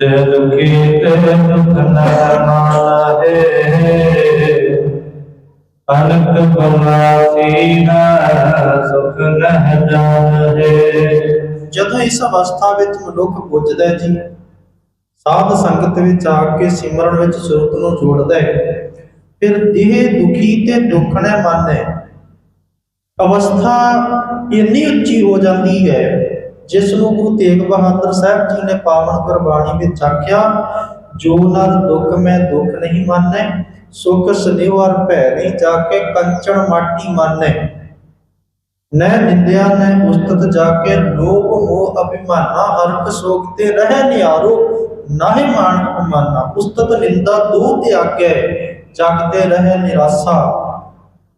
ਤੇ ਦੁਖੀ ਤੇ ਦੁਖ ਨ ਮਾਲਹਿ ਅਨਕ ਬਨਾਸੀ ਨ ਸੁਖ ਨ ਜਾਣਹਿ ਜਦੋਂ ਇਸ ਅਵਸਥਾ ਵਿੱਚ ਮਨੁੱਖ ਪੁੱਜਦਾ ਜੀ, ਸਾਧ ਸੰਗਤ ਵਿੱਚ ਆ ਕੇ ਸਿਮਰਨ ਵਿੱਚ ਸੁਰਤ ਨੂੰ ਜੋੜਦਾ ਹੈ, ਫਿਰ ਦੇਹ ਦੁਖੀ ਤੇ ਦੁੱਖ ਨੇ ਮਨ ਹੈ ਅਵਸਥਾ ਇੰਨੀ ਉੱਚੀ ਹੋ ਜਾਂਦੀ ਹੈ ਜਿਸ ਨੂੰ ਗੁਰੂ ਤੇਗ ਬਹਾਦਰ ਸਾਹਿਬ ਜੀ ਨੇ ਪਾਵਨ ਗੁਰਬਾਣੀ ਵਿੱਚ ਆਖਿਆ, ਜੋ ਨਰ ਦੁੱਖ ਮੈਂ ਦੁੱਖ ਨਹੀਂ ਮੰਨੈ, ਸੁਖ ਸਨੇਵਰ ਭੈ ਨਹੀਂ ਜਾ ਕੇ ਕੰਚਨ ਮਾਟੀ ਮੰਨੈ। ਨੈ ਨਿੰਦਿਆ ਨੈ ਉਸਤਤ ਜਾ ਕੇ ਲੋਭ ਮੋਹ ਅਭਿਮਾਨਾ ਹਰਕ ਸੋਗ ਤੇ ਰਹਿ ਨਿਆਰੋ, ਨਾਹਿ ਮਾਨ ਅਪਮਾਨਾ, ਉਸਤਤ ਨਿੰਦਾ ਦੋ ਤਿਆਗੈ ਜਗ ਤੇ ਰਹਿ ਨਿਰਾਸਾ।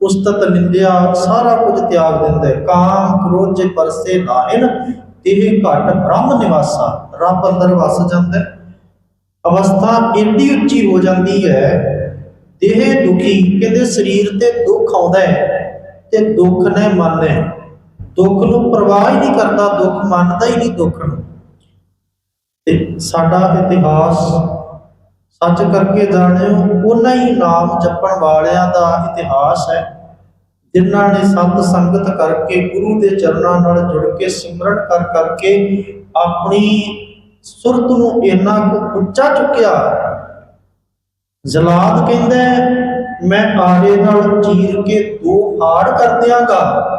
ਉਸਤਤ ਨਿੰਦਿਆ ਸਾਰਾ ਕੁਝ ਤਿਆਗ ਦਿੰਦਾ, ਕਾਮ ਕ੍ਰੋਧ ਜੇ ਪਰਸੇ ਨਾਹਿਨ ਤਿਹ ਘਟ ਬ੍ਰਹਮ ਨਿਵਾਸਾ, ਰੱਬ ਅੰਦਰ ਵਸ ਜਾਂਦਾ ਅਵਸਥਾ ਇੰਨੀ ਉੱਚੀ ਹੋ ਜਾਂਦੀ ਹੈ, ਦੇਹ ਦੁਖੀ ਕਹਿੰਦੇ ਸਰੀਰ ਤੇ ਦੁੱਖ ਆਉਂਦਾ ਹੈ ਤੇ ਦੁੱਖ ਨੇ ਮਨ। ਹੈ ਦੁੱਖ ਨੂੰ ਪ੍ਰਵਾਹ ਹੀ ਨਹੀਂ ਕਰਦਾ, ਦੁੱਖ ਮੰਨਦਾ ਹੀ ਨਹੀਂ ਦੁੱਖ ਨੂੰ। ਤੇ ਸਾਡਾ ਇਤਿਹਾਸ ਸੱਚ ਕਰਕੇ ਜਾਣਿਓ ਉਹਨਾਂ ਹੀ ਨਾਮ ਜਪਣ ਵਾਲਿਆਂ ਦਾ ਇਤਿਹਾਸ ਹੈ। ਜਿਨ੍ਹਾਂ ਨੇ ਸੰਤ ਸੰਗਤ ਕਰਕੇ ਗੁਰੂ ਦੇ ਚਰਨਾਂ ਨਾਲ ਜੁੜ ਕੇ ਸਿਮਰਨ ਕਰ ਕਰਕੇ ਆਪਣੀ ਸੁਰਤ ਨੂੰ ਇੰਨਾ ਕੁ ਉੱਚਾ ਚੁੱਕਿਆ। ਜਲਾਦ ਕਹਿੰਦਾ ਮੈਂ ਆਰੇ ਨਾਲ ਚੀਰ ਕੇ ਦੋ ਹਾੜ ਕਰ ਦਿਆਂਗਾ।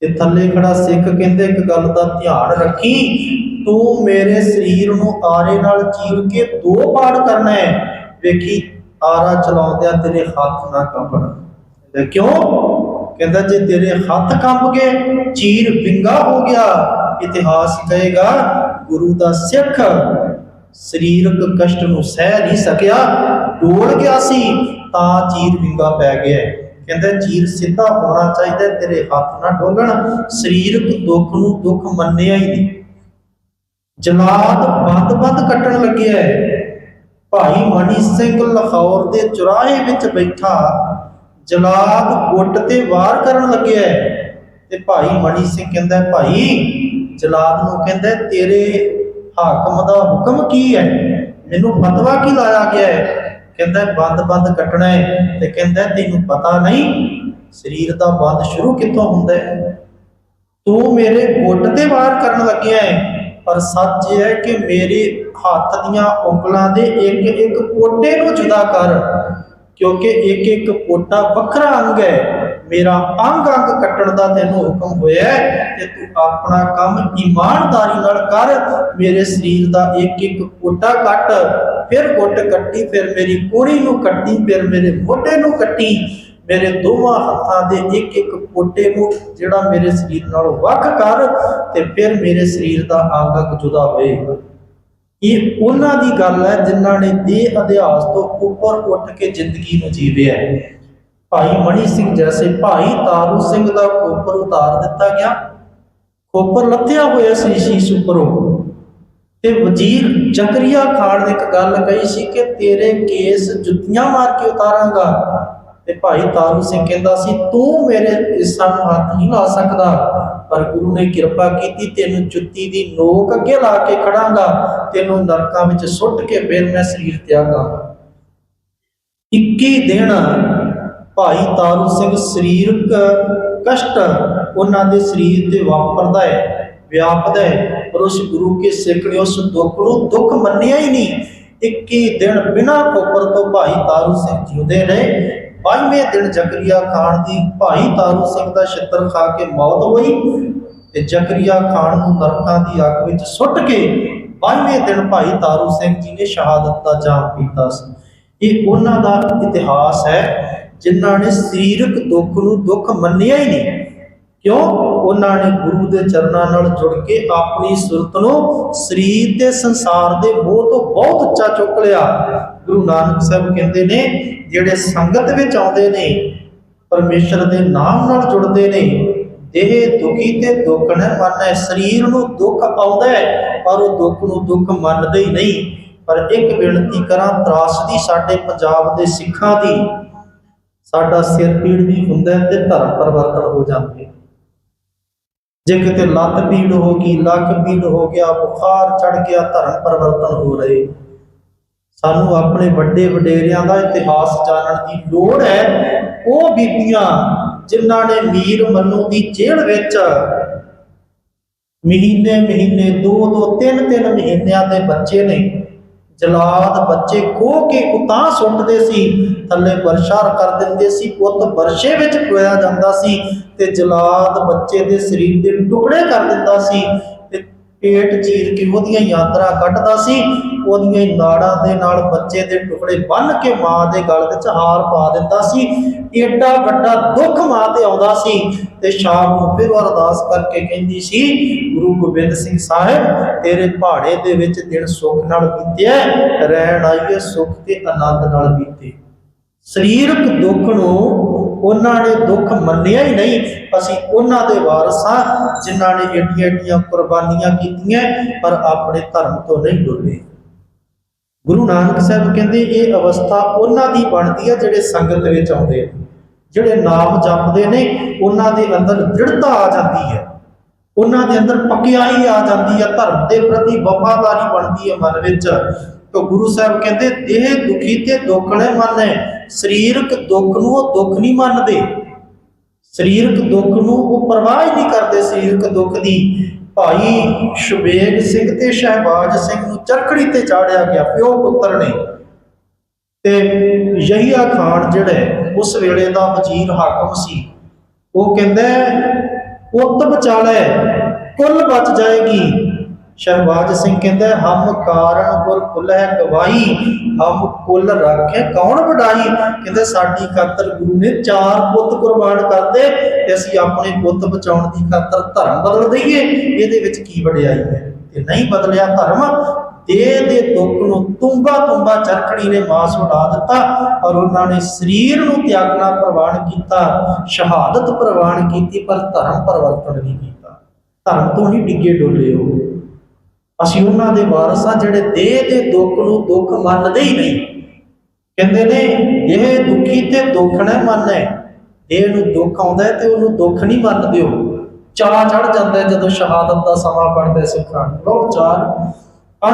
ਤੇ ਥੱਲੇ ਖੜਾ ਸਿੱਖ ਕਹਿੰਦੇ, ਇੱਕ ਗੱਲ ਦਾ ਧਿਆਨ ਰੱਖੀ, ਤੂੰ ਮੇਰੇ ਸਰੀਰ ਨੂੰ ਆਰੇ ਨਾਲ ਚੀਰ ਕੇ ਦੋ ਪਾੜ ਕਰਨਾ ਹੈ। ਵੇਖੀ, ਆਰਾ ਚਲਾਉਂਦਿਆਂ ਤੇਰੇ ਹੱਥ ਨਾ ਕੰਬਣ। ਕਹਿੰਦਾ ਕਿਉਂ? ਕਹਿੰਦਾ, ਜੇ ਤੇਰੇ ਹੱਥ ਕੰਬ ਗਏ ਚੀਰ ਵਿੰਗਾ ਹੋ ਗਿਆ, ਇਤਿਹਾਸ ਕਹੇਗਾ, ਗੁਰੂ ਦਾ ਸਿੱਖ ਸਰੀਰਕ ਕਸ਼ਟ ਨੂੰ ਸਹਿ ਨਹੀਂ ਸਕਿਆ, ਡੋਲ ਗਿਆ ਸੀ, ਤਾਂ ਚੀਰ ਵਿੰਗਾ ਪੈ ਗਿਆ। ਕਹਿੰਦਾ, ਚੀਰ ਸਿੱਧਾ ਹੋਣਾ ਚਾਹੀਦਾ, ਤੇਰੇ ਹੱਥ ਨਾ ਡੋਲਣ, ਸਰੀਰਕ ਦੁੱਖ ਨੂੰ ਦੁੱਖ ਮੰਨਿਆ ਹੀ ਨਹੀਂ। ਜਲਾਦ ਬੰਦ-ਬੰਦ ਕੱਟਣ ਲੱਗਿਆ। ਭਾਈ ਮਨੀ ਸਿੰਘ ਲਾਹੌਰ ਦੇ ਚੁਰਾਹੇ ਵਿੱਚ ਬੈਠਾ ਜਲਾਦ ਗੁੱਟ ਤੇ ਵਾਰ ਕਰਨ ਲੱਗਿਆ ਹੈ ਤੇ ਭਾਈ ਮਣੀ ਸਿੰਘ ਕਹਿੰਦਾ, ਭਾਈ, ਜਲਾਦ ਨੂੰ ਕਹਿੰਦਾ, ਤੇਰੇ ਹਾਕਮ ਦਾ ਹੁਕਮ ਕੀ ਹੈ ਮੈਨੂੰ ਫਤਵਾ ਕੀ ਲਾਇਆ ਗਿਆ ਹੈ ਕਹਿੰਦਾ ਬੰਦ-ਬੰਦ ਕੱਟਣਾ ਹੈ ਤੇ ਕਹਿੰਦਾ, ਤੈਨੂੰ ਪਤਾ ਨਹੀਂ, ਸਰੀਰ ਦਾ ਬੰਦ ਸ਼ੁਰੂ ਕਿੱਥੋਂ ਹੁੰਦਾ ਹੈ ਤੂੰ ਮੇਰੇ ਗੁੱਟ ਤੇ ਵਾਰ ਕਰਨ ਲੱਗਿਆ ਹੈ ਪਰ ਸੱਚ ਇਹ ਹੈ ਕਿ ਮੇਰੇ ਹੱਥ ਦੀਆਂ ਉਂਗਲਾਂ ਦੇ ਇੱਕ ਇੱਕ ਕੋਟੇ ਨੂੰ ਜੁਦਾ ਕਰ। ਕਿਉਂਕਿ ਇੱਕ ਇੱਕ ਪੋਟਾ ਵੱਖਰਾ ਅੰਗ ਹੈ। ਮੇਰਾ ਅੰਗ ਅੰਗ ਕੱਟਣ ਦਾ ਤੈਨੂੰ ਹੁਕਮ ਹੋਇਆ ਹੈ ਤੇ ਤੂੰ ਆਪਣਾ ਕੰਮ ਇਮਾਨਦਾਰੀ ਨਾਲ ਕਰ। ਮੇਰੇ ਸਰੀਰ ਦਾ ਇੱਕ ਇੱਕ ਪੋਟਾ ਕੱਟ, ਫਿਰ ਗੁੱਟ ਕੱਟੀ, ਫਿਰ ਮੇਰੀ ਕੋਰੀ ਨੂੰ ਕੱਟੀ, ਫਿਰ ਮੇਰੇ ਮੋਢੇ ਨੂੰ ਕੱਟੀ। ਮੇਰੇ ਦੋਵਾਂ ਹੱਥਾਂ ਦੇ ਇੱਕ ਇੱਕ ਪੋਟੇ ਨੂੰ ਜਿਹੜਾ ਮੇਰੇ ਸਰੀਰ ਨਾਲੋਂ ਵੱਖ ਕਰ ਤੇ ਫਿਰ ਮੇਰੇ ਸਰੀਰ ਦਾ ਅੰਗ ਅੰਗ ਜੁਦਾ ਹੋਏਗਾ ਇਹ ਉਹਨਾਂ ਦੀ ਗੱਲ ਹੈ ਜਿਨ੍ਹਾਂ ਨੇ ਦੇਹ ਅਧਿਆਸ ਤੋਂ ਉੱਪਰ ਉੱਠ ਕੇ ਜ਼ਿੰਦਗੀ ਨੂੰ ਜੀਵਿਆ ਭਾਈ ਮਣੀ ਸਿੰਘ ਜੈਸੇ ਭਾਈ ਤਾਰੂ ਸਿੰਘ ਦਾ ਖੋਪਰ ਉਤਾਰ ਦਿੱਤਾ ਗਿਆ। ਖੋਪਰ ਲੱਥਿਆ ਹੋਇਆ ਸੀ ਸ਼ੀਸ਼ ਉੱਪਰੋਂ। ਤੇ ਵਜ਼ੀਰ ਜ਼ਕਰੀਆ ਖਾਨ ਨੇ ਇੱਕ ਗੱਲ ਕਹੀ ਸੀ ਕਿ ਤੇਰੇ ਕੇਸ ਜੁੱਤੀਆਂ ਮਾਰ ਕੇ ਉਤਾਰਾਂਗਾ। ਤੇ ਭਾਈ ਤਾਰੂ ਸਿੰਘ ਕਹਿੰਦਾ ਸੀ, ਤੂੰ ਮੇਰੇ ਕੇਸਾਂ ਨੂੰ ਹੱਥ ਨਹੀਂ ਲਾ ਸਕਦਾ, ਪਰ ਗੁਰੂ ਨੇ ਕਿਰਪਾ ਕੀਤੀ ਤੈਨੂੰ ਜੁੱਤੀ ਦੀ ਨੋਕ ਅੱਗੇ ਲਾ ਕੇ ਖੜਾਂਗਾ। ਤੈਨੂੰ ਨਰਕਾਂ ਵਿੱਚ ਸੁੱਟ ਕੇ ਫਿਰ ਮੈਂ ਸਰੀਰ ਤਿਆਗਾਂਗਾ 21 ਦਿਨ ਭਾਈ ਤਾਰੂ ਸਿੰਘ ਸਰੀਰਕ ਕਸ਼ਟ ਉਹਨਾਂ ਦੇ ਸਰੀਰ ਤੇ ਵਾਪਰਦਾ ਹੈ, ਵਿਆਪਦਾ ਹੈ। ਪਰ ਉਸ ਗੁਰੂ ਕੇ ਸਿੱਖ ਉਸ ਦੁੱਖ ਨੂੰ ਦੁੱਖ ਮੰਨਿਆ ਹੀ ਨਹੀਂ। 21 ਦਿਨ ਬਿਨਾਂ ਕੋਪਰ ਤੋਂ ਭਾਈ ਤਾਰੂ ਸਿੰਘ ਜਿਉਂਦੇ ਰਹੇ। 22ਵੇਂ ਦਿਨ ਜ਼ਕਰੀਆ ਖਾਨ ਦੀ ਭਾਈ ਤਾਰੂ ਸਿੰਘ ਦਾ ਛਿੱਤਰ ਖਾ ਕੇ ਮੌਤ ਹੋਈ ਤੇ ਜ਼ਕਰੀਆ ਖਾਨ ਨੂੰ ਨਰਕਾਂ ਦੀ ਅੱਗ ਵਿੱਚ ਸੁੱਟ ਕੇ 22ਵੇਂ ਦਿਨ ਭਾਈ ਤਾਰੂ ਸਿੰਘ ਜੀ ਨੇ ਸ਼ਹਾਦਤ ਦਾ ਜਾਮ ਪੀਤਾ ਸੀ। ਇਹ ਉਹਨਾਂ ਦਾ ਇਤਿਹਾਸ ਹੈ ਜਿਨ੍ਹਾਂ ਨੇ ਸਰੀਰਕ ਦੁੱਖ ਨੂੰ ਦੁੱਖ ਮੰਨਿਆ ਹੀ ਨਹੀਂ। ਕਿਉਂ? ਉਹਨਾਂ ਨੇ ਗੁਰੂ ਦੇ ਚਰਨਾਂ ਨਾਲ ਜੁੜ ਕੇ ਆਪਣੀ ਸੁਰਤ ਨੂੰ ਸਰੀਰ ਤੇ ਸੰਸਾਰ ਦੇ ਮੋਹ ਤੋਂ ਬਹੁਤ ਉੱਚਾ ਚੁੱਕ ਲਿਆ। ਗੁਰੂ ਨਾਨਕ ਸਾਹਿਬ ਕਹਿੰਦੇ ਨੇ, ਜਿਹੜੇ ਸੰਗਤ ਵਿੱਚ ਆਉਂਦੇ ਨੇ, ਪਰਮੇਸ਼ਰ ਦੇ ਨਾਮ ਨਾਲ ਜੁੜਦੇ ਨੇ ਦੇਹ ਦੁਖੀ ਤੇ ਦੁੱਖ ਨੇ ਮਨ, ਸਰੀਰ ਨੂੰ ਦੁੱਖ ਆਉਂਦਾ ਹੈ, ਪਰ ਉਹ ਦੁੱਖ ਨੂੰ ਦੁੱਖ ਮੰਨਦੇ ਹੀ ਨਹੀਂ। ਪਰ ਇੱਕ ਬੇਨਤੀ ਕਰਾਂ ਤਰਾਸਦੀ ਸਾਡੇ ਪੰਜਾਬ ਦੇ ਸਿੱਖਾਂ ਦੀ, ਸਾਡਾ ਸਿਰ ਪੀੜ ਵੀ ਹੁੰਦਾ ਤੇ ਧਰਮ ਪਰਿਵਰਤਨ ਹੋ ਜਾਂਦੇ ਜੇ ਕਿਤੇ ਲੱਤ ਪੀੜ ਹੋ ਗਈ, ਲੱਕ ਪੀੜ ਹੋ ਗਿਆ, ਬੁਖਾਰ ਚੜ ਗਿਆ, ਧਰਮ ਪਰਿਵਰਤਨ ਹੋ ਰਹੇ। ਸਾਨੂੰ ਆਪਣੇ ਵੱਡੇ ਵਡੇਰਿਆਂ ਦਾ ਇਤਿਹਾਸ ਜਾਣਨ ਦੀ ਲੋੜ ਹੈ, ਉਹ ਬੀਬੀਆਂ ਜਿਨ੍ਹਾਂ ਨੇ ਮੀਰ ਮੰਨੂ ਦੀ ਜੇਲ੍ਹ ਵਿੱਚ ਮਹੀਨੇ ਮਹੀਨੇ ਦੋ ਦੋ ਤਿੰਨ ਤਿੰਨ ਮਹੀਨਿਆਂ ਦੇ ਬੱਚੇ ਨੇ, ਜਲਾਦ ਬੱਚੇ ਖੋ ਕੇ ਉਤਾਂ ਸੁੱਟਦੇ ਸੀ, ਥੱਲੇ ਵਰਸ਼ਾ ਕਰ ਦਿੰਦੇ ਸੀ, ਪੁੱਤ ਵਰਸ਼ੇ ਵਿੱਚ ਪੋਇਆ ਜਾਂਦਾ ਸੀ ਤੇ ਜਲਾਦ ਬੱਚੇ ਦੇ ਸਰੀਰ ਦੇ ਟੁਕੜੇ ਕਰ ਦਿੰਦਾ ਸੀ। ਪੇਟ ਚੀਰ ਕੇ ਉਹਦੀਆਂ ਯਾਤਰਾ ਕੱਢਦਾ ਸੀ, ਉਹਦੀਆਂ ਨਾੜਾਂ ਦੇ ਨਾਲ ਬੱਚੇ ਦੇ ਟੁਕੜੇ ਬੰਨ ਕੇ ਮਾਂ ਦੇ ਗਲ ਵਿੱਚ ਹਾਰ ਪਾ ਦਿੰਦਾ ਸੀ। ਏਡਾ ਵੱਡਾ ਦੁੱਖ ਮਾਂ ਤੇ ਆਉਂਦਾ ਸੀ ਤੇ ਸ਼ਾਮ ਨੂੰ ਫਿਰ ਅਰਦਾਸ ਕਰਕੇ ਕਹਿੰਦੀ ਸੀ, ਗੁਰੂ ਗੋਬਿੰਦ ਸਿੰਘ ਸਾਹਿਬ, ਤੇਰੇ ਪਹਾੜੇ ਦੇ ਵਿੱਚ ਦਿਨ ਸੁੱਖ ਨਾਲ ਬੀਤਿਆ ਰਹਿਣ ਆਈਏ ਸੁੱਖ ਤੇ ਆਨੰਦ ਨਾਲ ਬੀਤੇ। ਸਰੀਰਕ ਦੁੱਖ ਨੂੰ ਉਹਨਾਂ ਨੇ ਦੁੱਖ ਮੰਨਿਆ ਹੀ ਨਹੀਂ। ਅਸੀਂ ਉਹਨਾਂ ਦੇ ਵਾਰਸ ਹਾਂ ਜਿਨ੍ਹਾਂ ਨੇ ਏਡੀਆਂ ਏਡੀਆਂ ਕੁਰਬਾਨੀਆਂ ਕੀਤੀਆਂ, ਪਰ ਆਪਣੇ ਧਰਮ ਤੋਂ ਨਹੀਂ ਡੋਲੇ ਗੁਰੂ ਨਾਨਕ ਸਾਹਿਬ ਕਹਿੰਦੇ, ਇਹ ਅਵਸਥਾ ਉਹਨਾਂ ਦੀ ਬਣਦੀ ਹੈ ਜਿਹੜੇ ਸੰਗਤ ਵਿੱਚ ਆਉਂਦੇ ਨੇ। ਜਿਹੜੇ ਨਾਮ ਜਪਦੇ ਨੇ, ਉਹਨਾਂ ਦੇ ਅੰਦਰ ਦ੍ਰਿੜਤਾ ਆ ਜਾਂਦੀ ਹੈ। ਉਹਨਾਂ ਦੇ ਅੰਦਰ ਪਕਿਆਈ ਆ ਜਾਂਦੀ ਹੈ ਧਰਮ ਦੇ ਪ੍ਰਤੀ ਵਫਾਦਾਰੀ ਬਣਦੀ ਹੈ ਮਨ ਵਿੱਚ। ਤਾਂ ਗੁਰੂ ਸਾਹਿਬ ਕਹਿੰਦੇ, ਦੇਹ ਦੁਖੀ ਤੇ ਦੁੱਖਣੇ ਮਨ ਹੈ ਸਰੀਰਕ ਦੁੱਖ ਨੂੰ ਉਹ ਦੁੱਖ ਨਹੀਂ ਮੰਨਦੇ। ਸਰੀਰਕ ਦੁੱਖ ਨੂੰ ਉਹ ਪਰਵਾਹ ਹੀ ਨਹੀਂ ਕਰਦੇ ਸਰੀਰਕ ਦੁੱਖ ਦੀ। ਭਾਈ ਸ਼ੁਬੇਗ ਸਿੰਘ ਤੇ ਸ਼ਹਿਬਾਜ਼ ਸਿੰਘ ਨੂੰ ਚਰਖੜੀ ਤੇ ਚਾੜਿਆ ਗਿਆ ਪਿਓ ਪੁੱਤਰ ਨੇ। ਤੇ ਯਹੀਆ ਖਾਨ ਜਿਹੜਾ ਉਸ ਵੇਲੇ ਦਾ ਵਜ਼ੀਰ ਹਾਕਮ ਸੀ, ਉਹ ਕਹਿੰਦਾ, ਪੁੱਤ ਬਚਾ ਲੈ ਕੁੱਲ ਬਚ ਜਾਏਗੀ। ਸ਼ਹਿਬਾਜ਼ ਸਿੰਘ ਕਹਿੰਦਾ, ਹਮ ਕਾਰਨ ਗੁਰ ਕੁਲ ਹੈ ਗਵਾਈ ਹਮ ਕੁੱਲ ਰੱਖੇ ਕੌਣ ਵਡਾਈ ਕਹਿੰਦੇ, ਸਾਡੀ ਖਾਤਰ ਗੁਰੂ ਨੇ ਚਾਰ ਪੁੱਤ ਕੁਰਬਾਨ ਕਰਦੇ ਤੇ ਅਸੀਂ ਆਪਣੇ ਪੁੱਤ ਬਚਾਉਣ ਦੀ ਖਾਤਰ ਧਰਮ ਬਦਲ ਦਈਏ। ਇਹਦੇ ਵਿੱਚ ਕੀ ਵਡਿਆਈ ਹੈ? ਤੇ ਨਹੀਂ ਬਦਲਿਆ ਧਰਮ ਦੇਹ ਦੇ ਦੁੱਖ ਨੂੰ ਤੁੰਬਾ ਤੁੰਬਾ ਚਰਖੜੀ ਨੇ ਮਾਸ ਉਡਾ ਦਿੱਤਾ ਔਰ ਉਹਨਾਂ ਨੇ ਸਰੀਰ ਨੂੰ ਤਿਆਗਣਾ ਪ੍ਰਵਾਨ ਕੀਤਾ, ਸ਼ਹਾਦਤ ਪ੍ਰਵਾਨ ਕੀਤੀ, ਪਰ ਧਰਮ ਪਰਿਵਰਤਨ ਨਹੀਂ ਕੀਤਾ। ਧਰਮ ਤੋਂ ਨਹੀਂ ਡਿੱਗੇ ਡੋਲੇ ਉਹ। ਅਸੀਂ ਉਹਨਾਂ ਦੇ ਵਾਰਸ ਆ ਜਿਹੜੇ ਦੇਹ ਦੇ ਦੁੱਖ ਨੂੰ ਦੁੱਖ ਮੰਨਦੇ ਹੀ ਨਹੀਂ। ਕਹਿੰਦੇ ਨੇ ਇਹ ਦੁਖੀ ਤੇ ਦੁੱਖ ਨਾ ਮੰਨੇ। ਦੇਹ ਨੂੰ ਦੁੱਖ ਆਉਂਦਾ ਤੇ ਉਹਨੂੰ ਦੁੱਖ ਨਹੀਂ ਮੰਨਦੇ ਹੋ ਚਾਹ ਚੜ ਜਾਂਦਾ ਜਦੋਂ ਸ਼ਹਾਦਤ ਦਾ ਸਮਾਂ ਪੜਦੇ ਸਿੱਖਾਂ ਨੂੰ। ਲੋ